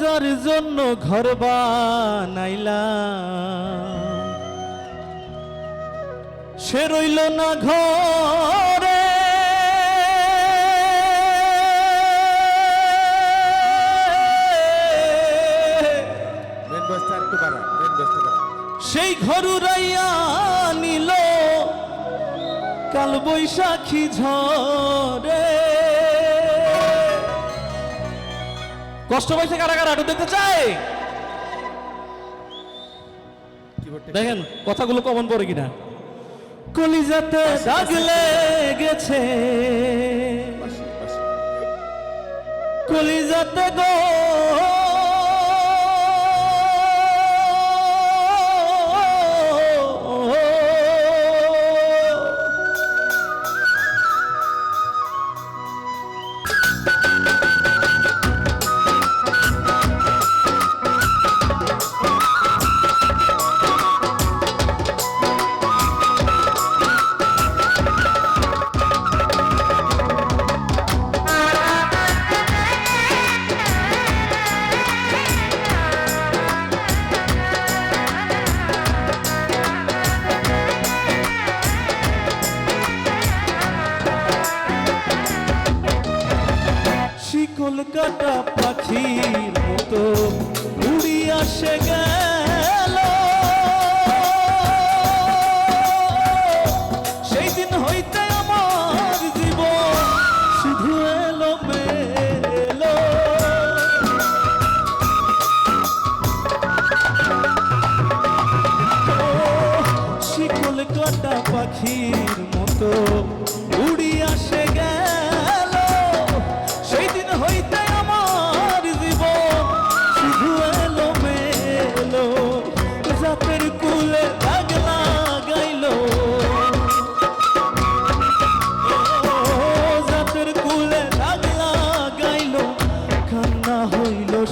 যার জন্য ঘর বানাইলা সে রইল না ঘরে। সেই ঘর উড়াইয়া নিল কাল বৈশাখী ঝরে কষ্ট পাইছে কারা কারা? একটু দেখতে চাই। দেখেন, কথাগুলো কমন পড়ে কিনা। কলিজাতে দাগ পাশে কলিজাতে গো কাটা পাখির মতো উড়িয়া সে গেল। সেই দিন হইতে আমার জীবন শুধু এলো মেলো শিকল কাটা পাখির মতো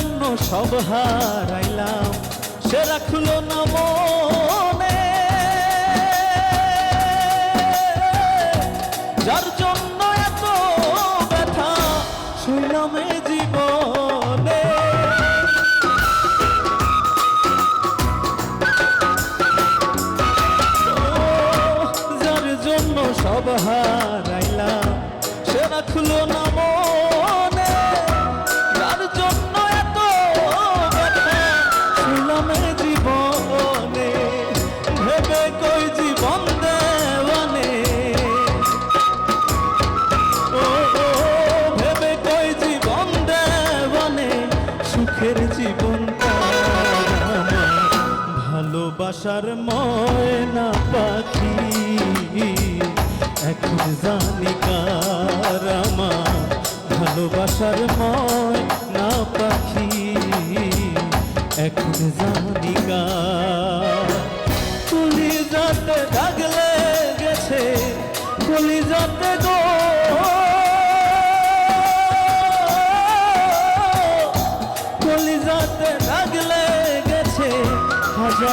জন্য সব হারাইলাম। সে রাখল না মনে যার জন্য এত ব্যথা শুনলাম জীবনে। যার জন্য সব হারাইলাম, সে রাখল ভালোবাসার ময়না পাখি। এখন জানি কার আমার ভালোবাসার ময়না পাখি। এখন জানি কার। তুলি যাতে দাগ গেছে কলি যাতে গো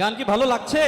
গান কি ভালো লাগছে?